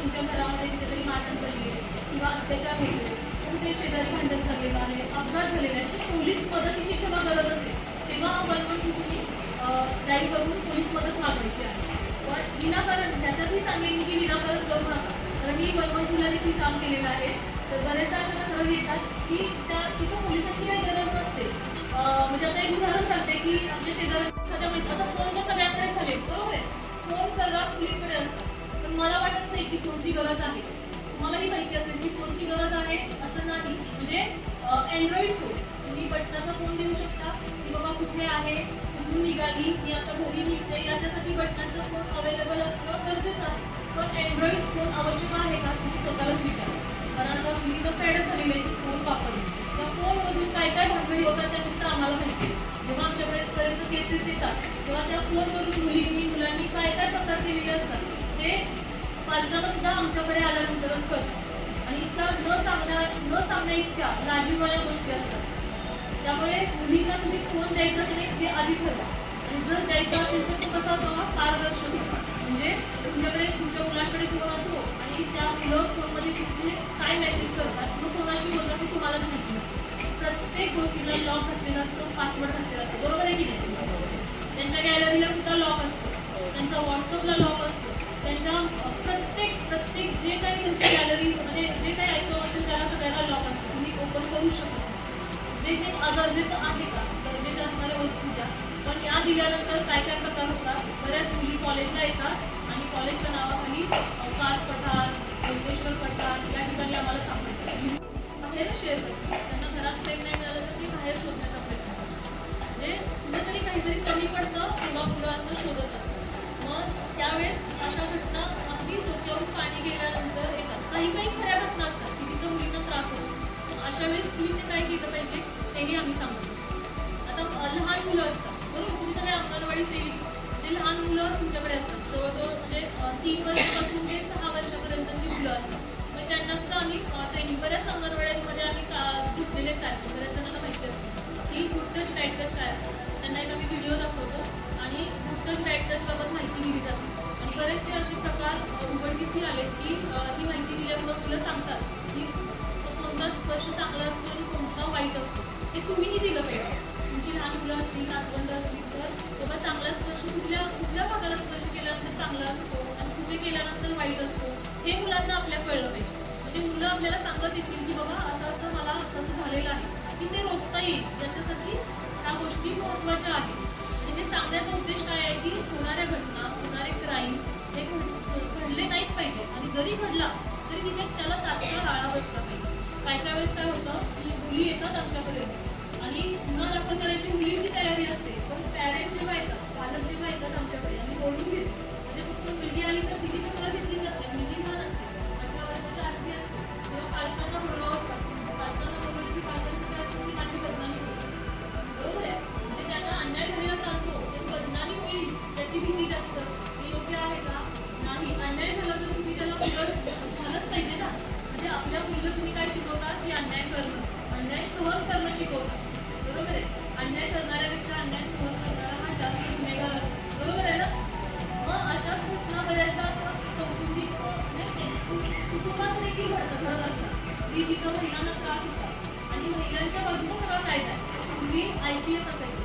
तुमच्या घरामध्ये कितीतरी मानण झाली आहे किंवा अत्याचार होते तुमचे शेजारी भांडण झालेलं आहे अपघात झालेला आहे तर पोलीस मदतीची जेव्हा गरज असते तेव्हा आपण पण तुम्ही ड्राईव्ह करून पोलीस मदत मागायची आहे. पण विनाकारण त्याच्यातही सांगेन की विनाकारण करू नका तर मी वन देखील काम केलेलं आहे. तर बऱ्याचदा अशा तक्रारी येतात की त्या तिथं पोलिसांची काही गरज नसते. म्हणजे आता एक उदाहरण सांगते की आमच्या शेजारी एखाद्या मैत्री आता फोन तर सगळ्याकडे झाले बरोबर आहे? फोन सर्रास मुलीकडे असतात तुम्हाला मला वाटत नाही की फोनची गरज आहे? तुम्हालाही माहिती असेल की फोनची गरज आहे असं नाही. म्हणजे अँड्रॉइड फोन तुम्ही बटनाचा फोन देऊ शकता. की बाबा कुठे आहे? कुठून निघाली? मी आता घरी निघते याच्यासाठी बटनाचा फोन अवेलेबल असणं गरजेचं आहे. पण अँड्रॉइड फोन आवश्यक आहे का? तुम्ही स्वतःलाच विचारा. कारण आता मुलीचं फॅड झालेलं आहे फोन वापरणे त्या फोनमधून काय काय भानगडी होतात त्या फक्त आम्हाला माहिती जेव्हा आमच्याकडे पर्यंत केसेस येतात तेव्हा त्या फोनमधून मुलींनी पालकांना सुद्धा आमच्याकडे आल्यानंतरच करतात. आणि इतका न सांगण्या न सांगण्या इतक्या लाजीवाल्या गोष्टी असतात. त्यामुळे मुलींना तुम्ही फोन द्यायचा की नाही हे आधी ठरवा. आणि जर द्यायचा असेल तर तो कसा असावा पारदर्शक म्हणजे तुमच्याकडे तुमच्या मुलांकडे फोन असतो आणि त्या मुलं फोनमध्ये कुठले काय मेसेज करतात तो कोणाशी बोलतात ते तुम्हालाच माहिती नसतं. प्रत्येक गोष्टीला लॉक जे काही तुमच्या गॅलरी म्हणजे जे काही आयटम असेल त्याला सगळ्याला लॉक असतो. तुम्ही ओपन करू शकत जे काही अगरजेचं आहे का? गरजेच्या असणाऱ्या वस्तू द्या पण या दिल्यानंतर काय काय प्रकार होतात? बऱ्याच मुली कॉलेजला येतात आणि कॉलेजच्या नावाखाली कास पठार योगेश्वर पठार या ठिकाणी आम्हाला घेतलं पाहिजे तेही आम्ही सांगत असतो आता लहान मुलं असतात बरोबर? तुम्ही सगळे अंगणवाडी सेविक. जे लहान मुलं तुमच्याकडे असतात जवळजवळ म्हणजे तीन वर्षापासून ते सहा वर्षापर्यंतची मुलं असतात. मग त्यांना सुद्धा आम्ही ट्रेनिंग बऱ्याच अंगणवाड्यांमध्ये आम्ही का- घेतलेले कार्यक्रम बऱ्याच जणांना माहिती असतं. की गुड टच बॅड काय असतं? त्यांना एक आम्ही व्हिडिओ दाखवतो आणि गुड टच बॅड माहिती दिली जाते. आणि बरेचसे असे प्रकार अ, उघडकीस की ती ही माहिती दिल्यामुळं मुलं सांगतात. की तो कोणता स्पर्श चांगला असतो आणि वाईट असतो. हे तुम्हीही दिलं पाहिजे. तुमची लहान मुलं असतील नातवंड असतील तर बाबा चांगला स्पर्श कुठल्या कुठल्या भागाला स्पर्श केल्यानंतर चांगला असतो आणि कुठे केल्यानंतर वाईट असतो हे मुलांना आपल्या कळलं पाहिजे. म्हणजे मुलं आपल्याला सांगत येतील की बाबा असं असं मला असं असं झालेलं आहे. की ते रोखता येईल. त्याच्यासाठी ह्या गोष्टी महत्त्वाच्या आहेत. म्हणजे हे सांगण्याचा उद्देश काय आहे की होणाऱ्या घटना होणारे क्राईम हे घडले नाहीत पाहिजे आणि जरी घडला तर झालंच पाहिजे ना. म्हणजे आपल्या मुलीला तुम्ही काय शिकवता? की अन्याय करणं. अन्याय सहन करणं शिकवता. बरोबर आहे? अन्याय करणाऱ्यापेक्षा अन्याय सहन करणारा हा जास्त गुन्हेगार असतो बरोबर आहे ना? मग अशाच घटना बऱ्याचदा असं कौटुंबिक कुटुंबात देखील घडतं घडत असतात की जिथं महिलांना त्रास होतात. आणि महिलांच्या बाजूला सगळं कायदा आहे. तुम्ही आय पी एस असायचं